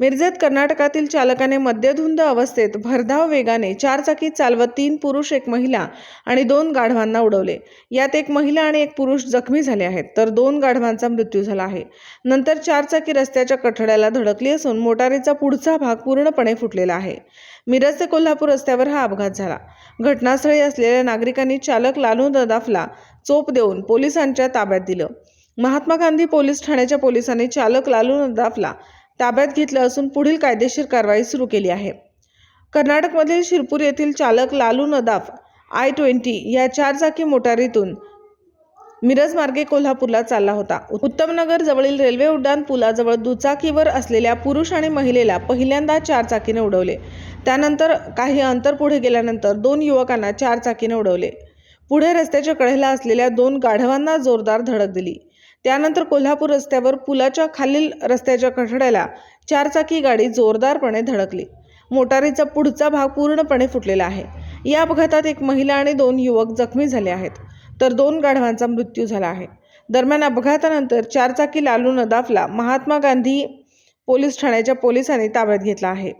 मिरजेत कर्नाटकातील चालकाने मद्यधुंद अवस्थेत भरधाव वेगाने चारचाकी चालवत तीन पुरुष एक महिला आणि दोन गाढवांना उडवले. यात एक महिला आणि एक पुरुष जखमी झाले आहेत तर दोन गाढवांचा मृत्यू झाला आहे. नंतर चारचाकी रस्त्याच्या कठड्याला धडकली असून मोटारीचा पुढचा भाग पूर्णपणे फुटलेला आहे. मिरज ते कोल्हापूर रस्त्यावर हा अपघात झाला. घटनास्थळी असलेल्या नागरिकांनी चालक लालू ददाफला चोप देऊन पोलिसांच्या ताब्यात दिलं. महात्मा गांधी पोलीस ठाण्याच्या पोलिसांनी चालक लालू नदाफला ताब्यात घेतलं असून पुढील कायदेशीर कारवाई सुरू केली आहे. कर्नाटकमधील शिरपूर येथील चालक लालू नदाफ आय ट्वेंटी या चारचाकी मोटारीतून मिरज मार्गे कोल्हापूरला चालला होता. उत्तमनगर जवळील रेल्वे उड्डाण पुलाजवळ दुचाकीवर असलेल्या पुरुष आणि महिलेला पहिल्यांदा चारचाकीने उडवले. त्यानंतर काही अंतर पुढे गेल्यानंतर दोन युवकांना चारचाकीने उडवले. पुढे रस्त्याच्या कडेला असलेल्या दोन गाढवांना जोरदार धडक दिली. त्यानंतर कोल्हापूर रस्त्यावर पुलाच्या खालील रस्त्याच्या कठड्याला चारचाकी गाडी जोरदारपणे धडकली. मोटारीचा पुढचा भाग पूर्णपणे फुटलेला आहे. या अपघातात एक महिला आणि दोन युवक जखमी झाले आहेत. तर दोन गाढवांचा मृत्यू झाला आहे. दरम्यान अपघातानंतर चारचाकी लालू नदाफला महात्मा गांधी पोलीस ठाण्याच्या पोलिसांनी ताब्यात घेतला आहे.